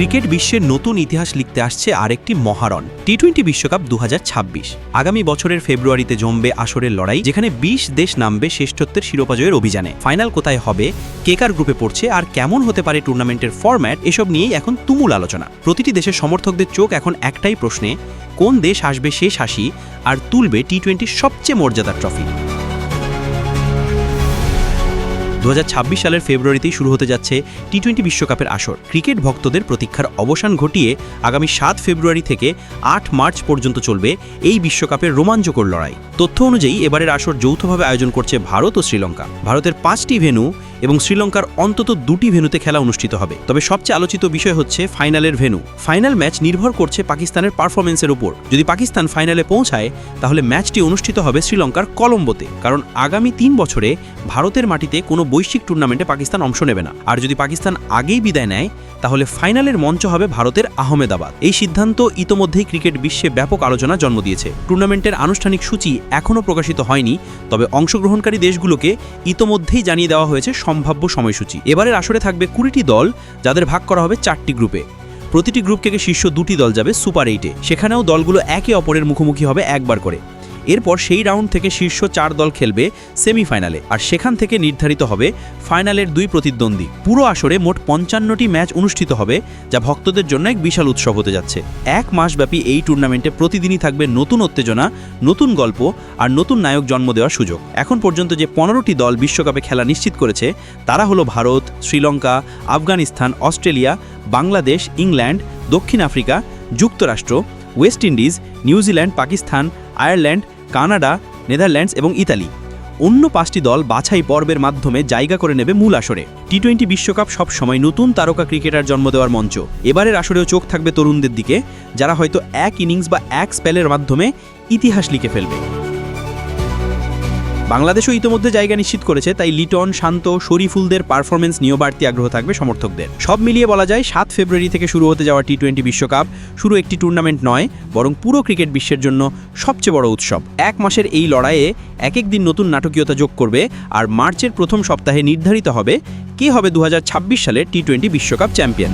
Cricket বিশ্বের নতুন ইতিহাস লিখতে আসছে আরেকটি মহারণ টি টোয়েন্টি বিশ্বকাপ দু হাজার ছাব্বিশ। আগামী বছরের ফেব্রুয়ারিতে জমবে আসরের লড়াই, যেখানে ২০ দেশ নামবে শ্রেষ্ঠত্বের শিরোপাজয়ের অভিযানে। ফাইনাল কোথায় হবে কেকার গ্রুপে পড়ছে, আর কেমন হতে পারে টুর্নামেন্টের ফরম্যাট, এসব নিয়েই এখন তুমুল আলোচনা। প্রতিটি দেশের সমর্থকদের চোখ এখন একটাই প্রশ্নে, কোন দেশ আসবে শেষ হাসি, আর তুলবে টি টোয়েন্টির সবচেয়ে মর্যাদার ট্রফি? দু হাজার ছাব্বিশ সালের ফেব্রুয়ারিতেই শুরু হতে যাচ্ছে টি টোয়েন্টি বিশ্বকাপের আসর। ক্রিকেট ভক্তদের প্রতীক্ষার অবসান ঘটিয়ে আগামী সাত ফেব্রুয়ারি থেকে আট মার্চ পর্যন্ত চলবে এই বিশ্বকাপের রোমাঞ্চকর লড়াই। তথ্য অনুযায়ী এবারের আসর যৌথভাবে আয়োজন করছে ভারত ও শ্রীলঙ্কা। ভারতের পাঁচটি ভেন্যু এবং শ্রীলঙ্কার অন্তত দুটি ভেন্যুতে খেলা অনুষ্ঠিত হবে। তবে সবচেয়ে আলোচিত বিষয় হচ্ছে ফাইনালের ভেন্যু। ফাইনাল ম্যাচ নির্ভর করছে পাকিস্তানের পারফরমেন্সের উপর। যদি পাকিস্তান ফাইনালে পৌঁছায়, তাহলে ম্যাচটি অনুষ্ঠিত হবে শ্রীলঙ্কার কলম্বোতে। কারণ আগামী তিন বছরে ভারতের মাটিতে কোনো বৈশ্বিক টুর্নামেন্টে পাকিস্তান অংশ নেবে না। আর যদি পাকিস্তান আগেই বিদায় নেয়, তাহলে ফাইনালের মঞ্চ হবে ভারতের আহমেদাবাদ। এই সিদ্ধান্ত ইতোমধ্যেই ক্রিকেট বিশ্বে ব্যাপক আলোচনা জন্ম দিয়েছে। টুর্নামেন্টের আনুষ্ঠানিক সূচি এখনও প্রকাশিত হয়নি, তবে অংশগ্রহণকারী দেশগুলোকে ইতোমধ্যেই জানিয়ে দেওয়া হয়েছে সম্ভাব্য সময়সূচি। এবারের আসরে থাকবে কুড়িটি দল, যাদের ভাগ করা হবে চারটি গ্রুপে। প্রতিটি গ্রুপ থেকে শীর্ষ দুটি দল যাবে সুপার এইটে। সেখানেও দলগুলো একে অপরের মুখোমুখি হবে একবার করে। এরপর সেই রাউন্ড থেকে শীর্ষ চার দল খেলবে সেমিফাইনালে, আর সেখান থেকে নির্ধারিত হবে ফাইনালের দুই প্রতিদ্বন্দ্বী। পুরো আসরে মোট পঞ্চান্নটি ম্যাচ অনুষ্ঠিত হবে, যা ভক্তদের জন্য এক বিশাল উৎসব হতে যাচ্ছে। এক মাসব্যাপী এই টুর্নামেন্টে প্রতিদিনই থাকবে নতুন উত্তেজনা, নতুন গল্প, আর নতুন নায়ক জন্ম দেওয়ার সুযোগ। এখন পর্যন্ত যে পনেরোটি দল বিশ্বকাপে খেলা নিশ্চিত করেছে, তারা হলো ভারত, শ্রীলঙ্কা, আফগানিস্তান, অস্ট্রেলিয়া, বাংলাদেশ, ইংল্যান্ড, দক্ষিণ আফ্রিকা, যুক্তরাষ্ট্র, West Indies, New Zealand, Pakistan, Ireland Canada, Netherlands এবং ইতালি। অন্য পাঁচটি দল বাছাই পর্বের মাধ্যমে জায়গা করে নেবে মূল আসরে। টি টোয়েন্টি বিশ্বকাপ সবসময় নতুন তারকা ক্রিকেটার জন্ম দেওয়ার মঞ্চ। এবারের আসরেও চোখ থাকবে তরুণদের দিকে, যারা হয়তো এক ইনিংস বা এক স্পেলের মাধ্যমে ইতিহাস লিখে ফেলবে। বাংলাদেশও ইতোমধ্যে জায়গা নিশ্চিত করেছে, তাই লিটন, শান্ত, শরীফুলদের পারফরমেন্স নিয়েও বাড়তি আগ্রহ থাকবে সমর্থকদের। সব মিলিয়ে বলা যায়, সাত ফেব্রুয়ারি থেকে শুরু হতে যাওয়া টি টোয়েন্টি বিশ্বকাপ শুরু একটি টুর্নামেন্ট নয়, বরং পুরো ক্রিকেট বিশ্বের জন্য সবচেয়ে বড় উৎসব। এক মাসের এই লড়াইয়ে এক এক দিন নতুন নাটকীয়তা যোগ করবে, আর মার্চের প্রথম সপ্তাহে নির্ধারিত হবে কে হবে দু সালের টি টোয়েন্টি বিশ্বকাপ চ্যাম্পিয়ন।